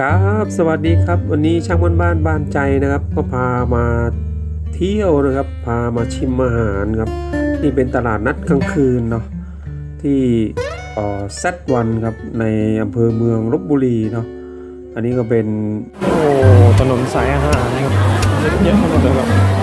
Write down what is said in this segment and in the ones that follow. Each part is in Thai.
ครับ สวัสดีครับ วันนี้ช่างบ้านบ้านบานใจนะครับ ก็พามาเที่ยวนะครับ พามาชิมอาหารครับ นี่เป็นตลาดนัดกลางคืนเนาะที่เอ่อแซดวันครับในอำเภอเมืองลบบุรีเนาะอันนี้ก็เป็นโอ้ถนนสายอาหารนะครับเยอะมากเลยครับ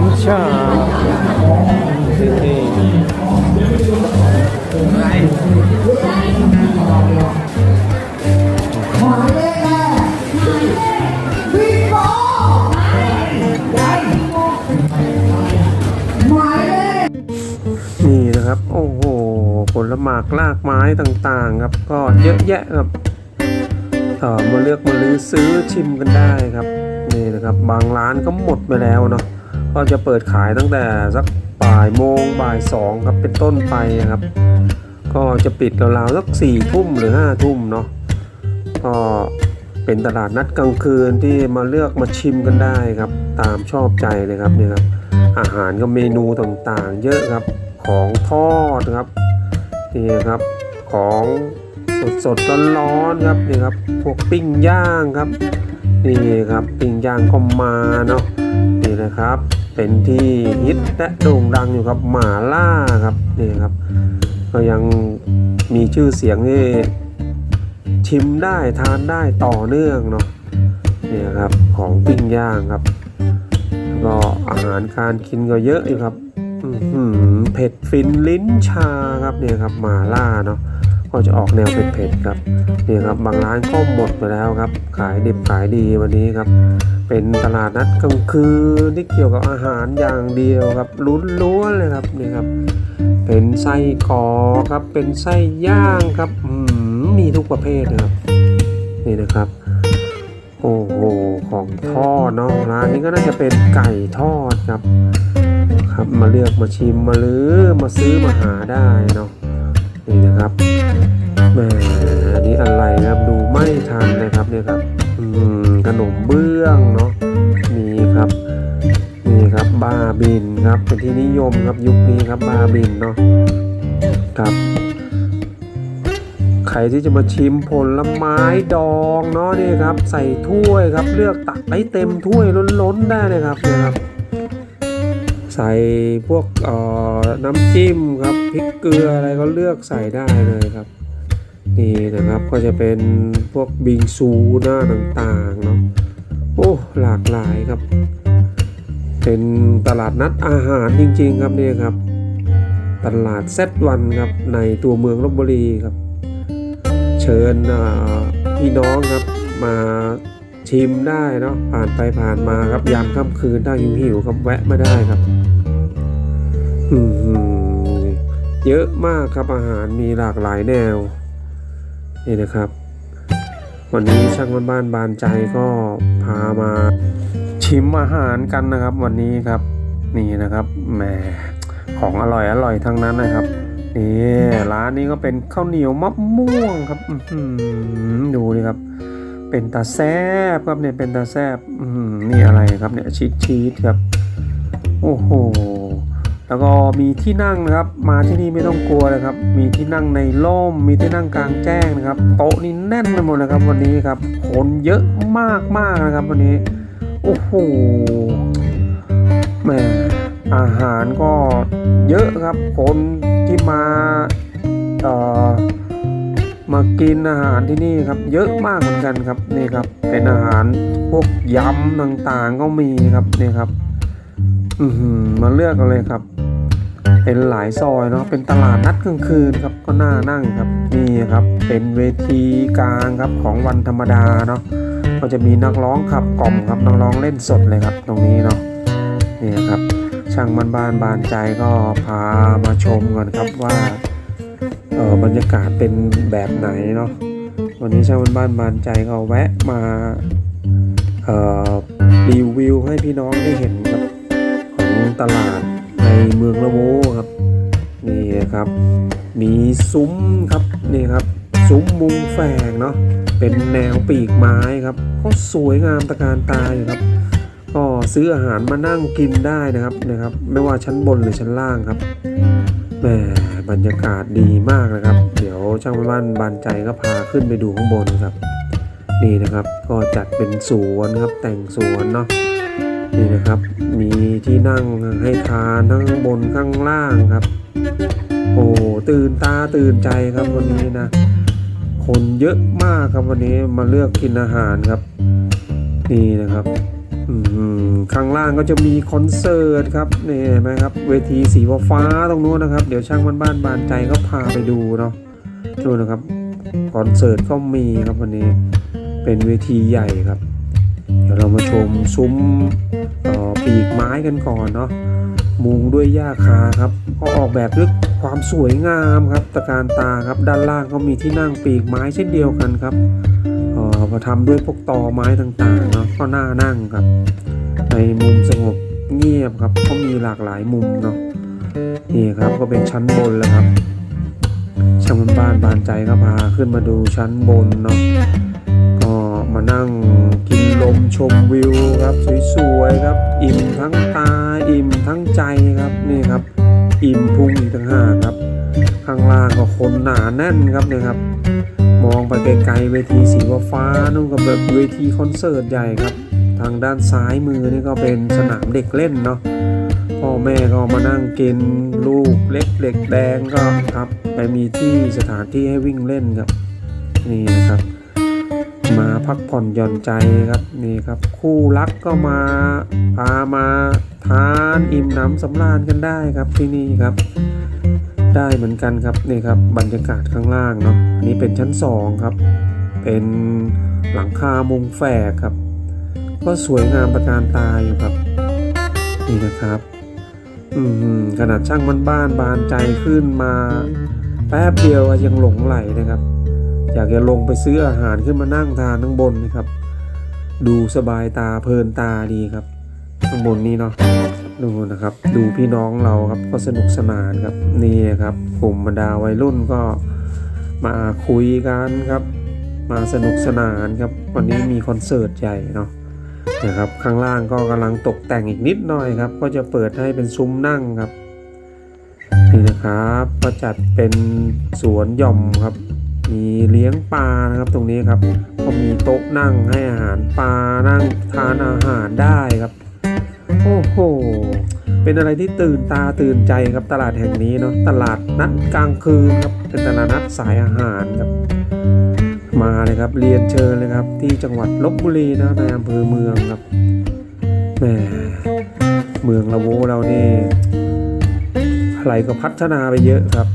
น้ำชาเท่นี่นะครับ โอ้โห ผลหมากลากไม้ต่างๆ ครับ ก็เยอะแยะครับมาเลือกมาลื้อซื้อชิมกันได้ครับ นี่นะครับ บางร้านก็หมดไปแล้วเนาะ ก็จะเปิดขายตั้งแต่สักบ่ายโมงบ่ายสองครับเป็นต้นไปครับ ก็จะปิดราวๆสักสี่ทุ่มหรือห้าทุ่มเนาะก็เป็นตลาดนัดกลางคืนที่มาเลือกมาชิมกันได้ครับ ตามชอบใจเลยครับนี่ครับ อาหารก็เมนูต่างๆ เยอะครับของทอดครับนี่ครับของสดๆร้อนๆครับนี่ครับพวกปิ้งย่างครับนี่ครับปิ้งย่างก็มาเนาะนี่นะครับ เป็นที่ฮิตและโด่งดังอยู่ครับหมาล่าครับนี่ครับ ก็ยังมีชื่อเสียงที่ชิมได้ทานได้ต่อเนื่องเนาะนี่ครับของปิ้งย่างครับแล้วก็อาหารการกินก็เยอะอยู่ครับหือเผ็ดฟินลิ้นชาครับเนี่ยครับหมาล่าเนาะ ก็จะออกแนวเผ็ดๆครับนี่ครับบางร้านก็หมดไปแล้วครับ ขายดิบขายดีวันนี้ครับ เป็นตลาดนัดกลางคืนที่เกี่ยวกับอาหารอย่างเดียวครับล้วนๆเลยครับนี่ครับ เป็นไส้กรอครับ เป็นไส้ย่างครับมมีทุกประเภทนะครับ นี่นะครับโอ้โหของทอดเนาะร้านนี้ก็น่าจะเป็นไก่ทอดครับ ครับมาเลือกมาชิมมาลือมาซื้อมาหาได้เนาะ นี่นะครับแหมอันนี้อะไรนะครับดูไม่ทันนะครับเนี่ยครับอืมขนมเบื้องเนาะมีครับนี่ครับบาบินครับเป็นที่นิยมครับยุคนี้ครับบาบินเนาะครับใครที่จะมาชิมผลไม้ดองเนาะนี่ครับ ใส่ถ้วยครับ เลือกตักให้เต็มถ้วยล้นๆได้เลยครับนี่ครับ ใส่พวกน้ำจิ้มครับพริกเกลืออะไรก็เลือกใส่ได้เลยครับ นี่นะครับก็จะเป็นพวกบิงซูหน้าต่างๆเนาะโอ้หลากหลายครับ เป็นตลาดนัดอาหารจริงๆครับเนี่ยครับ ตลาดเซตวันครับในตัวเมืองลบบุรีครับ เชิญพี่น้องครับมาชิมได้เนาะผ่านไปผ่านมาครับยามค่ำคืนถ้าหิวหิวครับแวะมาได้ครับ เยอะมากครับอาหารมีหลากหลายแนว นี่นะครับ วันนี้ช่างบ้านบ้านบานใจก็พามาชิมอาหารกันนะครับ วันนี้ครับนี่นะครับแหมของอร่อยอร่อยทั้งนั้นนะครับนี่ร้านนี้ก็เป็นข้าวเหนียวมะม่วงครับอื้อหือดูดิครับ เป็นตาแซบครับเนี่ยเป็นตาแซบอื้อหือนี่อะไรครับเนี่ยชีสชีสครับ โอ้โห แล้วก็มีที่นั่งนะครับ มาที่นี่ไม่ต้องกลัวเลยครับ มีที่นั่งในร่ม มีที่นั่งกลางแจ้งนะครับ โต๊ะนี่แน่นไปหมดเลยครับ วันนี้ครับคนเยอะมากมากนะครับ วันนี้ โอ้โหแหมอาหารก็เยอะครับ คนที่มาเอ่อมากินอาหารที่นี่ครับ เยอะมากเหมือนกันครับนี่ครับ เป็นอาหารพวกยำต่างๆก็มีครับนี่ครับ อืมาเลือกกันเลยครับ เป็นหลายซอยเนาะเป็นตลาดนัดกลางคืนครับก็น่านั่งครับนี่ครับเป็นเวทีกลางครับของวันธรรมดาเนาะก็จะมีนักร้องขับกล่อมครับนักร้องเล่นสดเลยครับ ตรงนี้เนาะนี่ครับช่างบ้านบานบานใจก็พามาชมกันครับว่าเอ่อบรรยากาศเป็นแบบไหนเนาะวันนี้ช่างบ้านบานใจก็แวะมาเอ่อรีวิวให้พี่น้องได้เห็นครับของตลาด ในเมืองละโวครับ นี่ครับ มีซุ้มครับนี่ครับ ซุ้มมุงแฝกเนาะเป็นแนวปีกไม้ครับก็สวยงามตะการตาอยู่ครับ ก็ซื้ออาหารมานั่งกินได้นะครับนะครับ ไม่ว่าชั้นบนหรือชั้นล่างครับแหมบรรยากาศดีมากนะครับ เดี๋ยวช่างบ้านบานใจก็พาขึ้นไปดูข้างบนครับ นี่นะครับก็จัดเป็นสวนครับแต่งสวนเนาะ นี่นะครับ มีที่นั่งให้ทานทั้งบนข้างล่างครับ โอ้ตื่นตาตื่นใจครับวันนี้นะ คนเยอะมากครับวันนี้มาเลือกกินอาหารครับ นี่นะครับข้างล่างก็จะมีคอนเสิร์ตครับนี่เห็นไหมครับ เวทีสีฟ้าตรงนู้นนะครับ เดี๋ยวช่างบ้านบ้านบานใจก็พาไปดูเนาะดูนะครับคอนเสิร์ตก็มีครับวันนี้ เป็นเวทีใหญ่ครับ ดี๋ยวเรามาชมซุ้มปีกไม้กันก่อนเนาะมุงด้วยหญ้าคาครับก็ออกแบบด้วยความสวยงามครับตะการตาครับด้านล่างก็มีที่นั่งปีกไม้เช่นเดียวกันครับเอ่อมาทำด้วยพวกตอไม้ต่างๆเนาะก็น่านั่งครับ ในมุมสงบเงียบครับก็มีหลากหลายมุมเนาะนี่ครับก็เป็นชั้นบนแล้วครับช่างบ้านบานใจก็พาขึ้นมาดูชั้นบนเนาะก็มานั่ง ชมวิวครับสวยๆครับ อิ่มทั้งตาอิ่มทั้งใจครับนี่ครับ อิ่มพุงอีกต่างหากครับ ข้างล่างก็คนหนาแน่นครับเนี่ยครับ มองไปไกลๆเวทีสีฟ้านู่นก็แบบเวทีคอนเสิร์ตใหญ่ครับ ทางด้านซ้ายมือนี่ก็เป็นสนามเด็กเล่นเนาะพ่อแม่ก็มานั่งกินลูกเล็กเด็กแดงก็ครับ ไปมีที่สถานที่ให้วิ่งเล่นครับ นี่นะครับ มาพักผ่อนหย่อนใจครับนี่ครับ คู่รักก็มาพามาทานอิ่มหน้ำสำราญกันได้ครับที่นี่ครับ ได้เหมือนกันครับนี่ครับบรรยากาศข้างล่างเนาะอันนี้เป็นชั้นสองครับ เป็นหลังคามุงแฝกครับ ก็สวยงามประการตาอยู่ครับ นี่นะครับอืมขนาดช่างมันบ้านบานใจขึ้นมา แป๊บเดียวยังหลงไหลนะครับ อยากจะลงไปซื้ออาหารขึ้นมานั่งทานข้างบนนะครับ ดูสบายตาเพลินตาดีครับ ข้างบนนี้เนาะดูนะครับ ดูพี่น้องเราครับก็สนุกสนานครับนี่ครับกลุ่มบรรดาวัยรุ่นก็มาคุยกันครับ มาสนุกสนานครับ วันนี้มีคอนเสิร์ตใหญ่เนาะนะครับข้างล่างก็กำลังตกแต่งอีกนิดหน่อยครับ ก็จะเปิดให้เป็นซุ้มนั่งครับนี่นะครับก็จัดเป็นสวนหย่อมครับ มีเลี้ยงปลานะครับตรงนี้ครับก็มีโต๊ะนั่งให้อาหารปลานั่งทานอาหารได้ครับ โอ้โหเป็นอะไรที่ตื่นตาตื่นใจครับตลาดแห่งนี้เนาะตลาดนัดกลางคืนครับเป็นตลาดนัดสายอาหารครับมาเลยครับเรียนเชิญเลยครับ ที่จังหวัดลบบุรีนะในอำเภอเมืองครับแหมเมืองละโวเรานี่อะไรก็พัฒนาไปเยอะครับ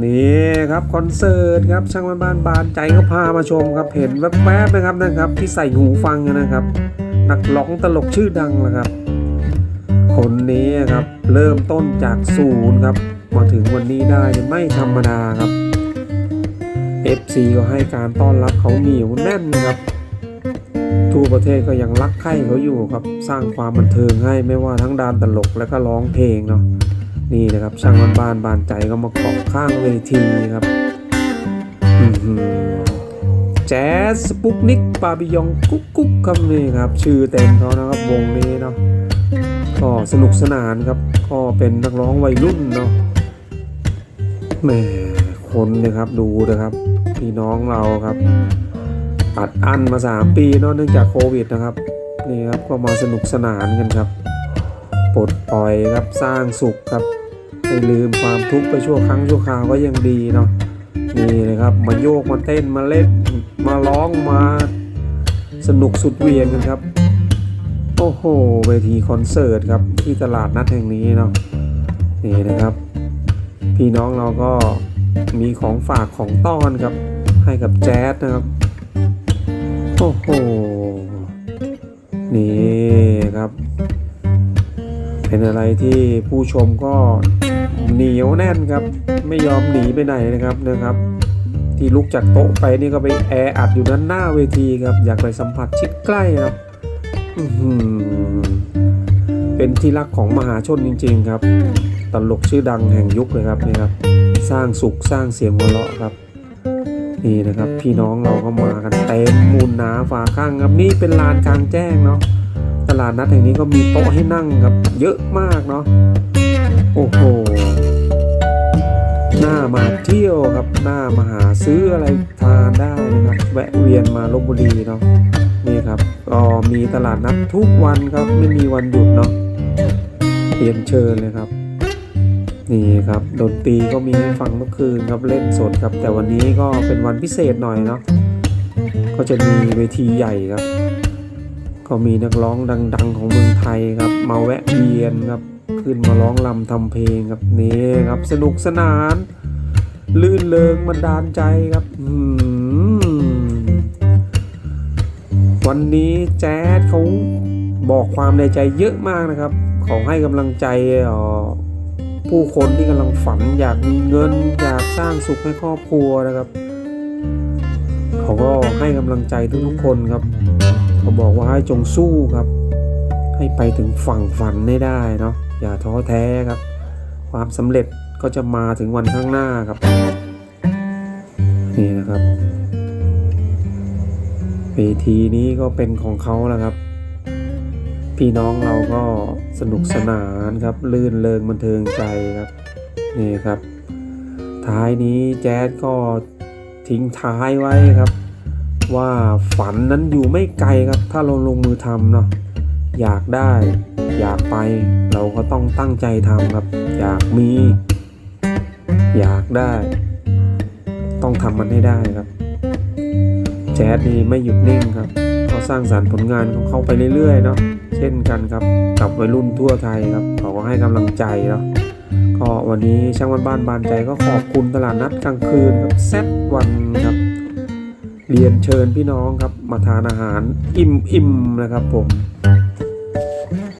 นี่ครับคอนเสิร์ตครับช่างบ้านบ้านบานใจก็พามาชมครับเห็นแวบๆนะครับนะครับ ที่ใส่หูฟังนะครับ นักร้องตลกชื่อดังนะครับ คนนี้ครับเริ่มต้นจากศูนย์ครับมาถึงวันนี้ได้ไม่ธรรมดาครับ FC ก็ให้การต้อนรับเขาเหนียวแน่นครับทั่วประเทศก็ยังรักใคร่เขาอยู่ครับ สร้างความบันเทิงให้ไม่ว่าทั้งดานตลกและก็ร้องเพลงเนาะ นี่นะครับช่างบ้านบานบานใจก็มาเกาะข้างเวทีครับแจ๊สสปุกนิกปาบิยองกุ๊กกุ๊กครับนี่ครับ ชื่อเต็มเขานะครับวงนี้เนาะก็สนุกสนานครับ ก็เป็นนักร้องวัยรุ่นเนาะแหมคนนี่ยครับดูนะครับพี่น้องเราครับอัดอั้นมา 3 ปีเนาะเนื่องจากโควิดนะครับนี่ครับก็มาสนุกสนานกันครับปลดปล่อยครับสร้างสุขครับ ให้ลืมความทุกข์ไปชั่วครั้งชั่วคราวก็ยังดีเนาะนี่เลยครับมาโยกมาเต้นมาเล่นมาร้องมาสนุกสุดเวียงกันครับ โอ้โหเวทีคอนเสิร์ตครับที่ตลาดนัดแห่งนี้เนาะนี่นะครับ พี่น้องเราก็มีของฝากของต้อนครับ ให้กับแจ๊สนะครับ โอ้โหนี่ครับ เป็นอะไรที่ผู้ชมก็ เหนียวแน่นครับ ไม่ยอมหนีไปไหนนะครับนะครับ ที่ลุกจากโต๊ะไปนี่ก็ไปแออัดอยู่ด้านหน้าเวทีครับ อยากไปสัมผัสชิดใกล้ครับเป็นที่รักของมหาชนจริง ๆ ครับ ตลกชื่อดังแห่งยุคเลยครับนี่ครับ สร้างสุขสร้างเสียงหัวเราะครับนี่นะครับ พี่น้องเราก็มากันเต็มมูลหนาฝาข้างครับนี่เป็นลานกลางแจ้งเนาะตลาดนัดแห่งนี้ก็มีโต๊ะให้นั่งครับ เยอะมากเนาะโอ้โห มาเที่ยวครับหน้ามาหาซื้ออะไรทานได้นะครับ แวะเวียนมาลบบุรีเนาะนี่ครับก็มีตลาดนัดทุกวันครับไม่มีวันหยุดเนาะเรียนเชิญเลยครับ นี่ครับดนตรีก็มีให้ฟังเมื่อคืนครับเล่นสดครับ แต่วันนี้ก็เป็นวันพิเศษหน่อยเนาะก็จะมีเวทีใหญ่ครับ ก็มีนักร้องดัง ๆ ของเมืองไทยครับ มาแวะเวียนครับขึ้นมาร้องรำทำเพลงครับนี่ครับสนุกสนาน ลื่นเริงบันดาลใจครับวันนี้แจ๊ดเขาบอกความในใจเยอะมากนะครับขอให้กำลังใจผู้คนที่กำลังฝันอยากมีเงินอยากสร้างสุขให้ครอบครัวนะครับเขาก็ให้กำลังใจทุกๆคนครับเขาบอกว่าให้จงสู้ครับ ให้ไปถึงฝั่งฝันให้ได้เนาะอย่าท้อแท้ครับ ความสำเร็จ ก็จะมาถึงวันข้างหน้าครับ นี่นะครับเวทีนี้ก็เป็นของเขาแล้วครับ พี่น้องเราก็สนุกสนานครับ ลื่นเริงบันเทิงใจครับ นี่ครับ ท้ายนี้แจ๊ดก็ทิ้งท้ายไว้ครับ ว่าฝันนั้นอยู่ไม่ไกลครับ ถ้าเราลงมือทำเนาะอยากได้ อยากไปเราก็ต้องตั้งใจทำครับ อยากมี อยากได้ ต้องทำมันให้ได้ครับ แจ๊ดนี่ไม่หยุดนิ่งครับเขาสร้างสารรค์ผลงานของเขาไปเรื่อยๆเนาะเช่นกันครับกับวัยรุ่นทั่วไทยครับเขาก็ให้กำลังใจเนาะก็วันนี้ช่างวันบ้านบานใจก็ขอบคุณตลาดนัดกลางคืนครับแซดวันครับ เรียนเชิญพี่น้องครับมาทานอาหารอิ่มๆนะครับผม